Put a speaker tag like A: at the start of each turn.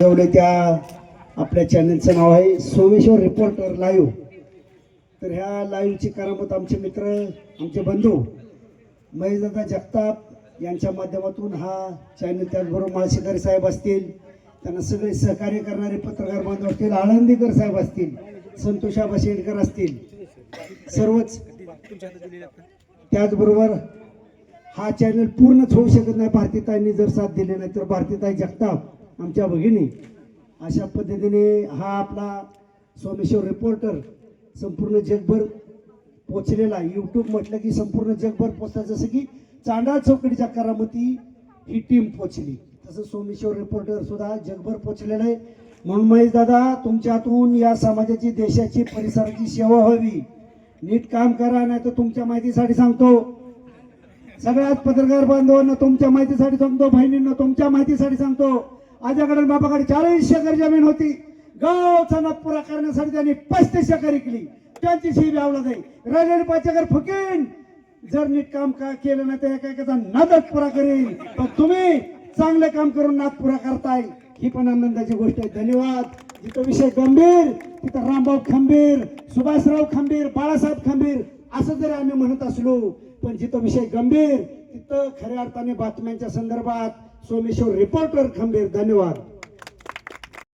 A: ठेवले त्या आपल्या चॅनलचं नाव आहे सोमेश्वर रिपोर्टर लाईव्ह तर ह्या लाईव्हची करामत आमचे मित्र आमचे बंधू महेशदादा जगताप यांच्या माध्यमातून हा चॅनल त्याचबरोबर माळशेकर साहेब असतील त्यांना सगळे सहकार्य करणारे पत्रकार बांधव असतील आळंदीकर साहेब असतील संतोषा बशेडकर असतील सर्वच त्याचबरोबर हा चॅनल पूर्णच होऊ शकत नाही. भारतीताईंनी जर साथ दिली नाही तर भारतीताई जगताप आमच्या भगिनी. अशा पद्धतीने हा आपला सोमेश्वर रिपोर्टर संपूर्ण जगभर पोचलेला यूट्यूब म्हटलं की संपूर्ण जगभर पोचला जसं की चांडा चौकडीच्या करामती ही टीम पोचली तसं सोमेश्वर रिपोर्टर सुद्धा जगभर पोचलेलं आहे. म्हणून महेश दादा तुमच्यातून या समाजाची देशाची परिसराची सेवा व्हावी. नीट काम करा नाही तर तुमच्या माहितीसाठी सांगतो. सगळ्यात पत्रकार बांधवांना तुमच्या माहितीसाठी सांगतो बहिणींना तुमच्या माहितीसाठी सांगतो. आजकडे बापाकडे चाळीस एकर जमीन होती. गावचा नागपुरा करण्यासाठी त्यांनी पस्तीस एकर विकली. त्यांची शी व्यावला जाईल राहिलेले पाच एकर फुकेन. जर नीट काम का केलं नाही तर एका एकाचा नादच पुरा करेल पण तुम्ही चांगलं काम करून नाद पुरा करताय. ही पण आनंदाची गोष्ट आहे. धन्यवाद. जिथं विषय गंभीर तिथं रामभाऊ खंबीर सुभाषराव खंबीर बाळासाहेब खंबीर असं जरी आम्ही म्हणत असलो पण जिथं विषय गंभीर तिथं खऱ्या अर्थाने बातम्यांच्या संदर्भात सोमेश्वर रिपोर्टर खंबीर धन्यवाद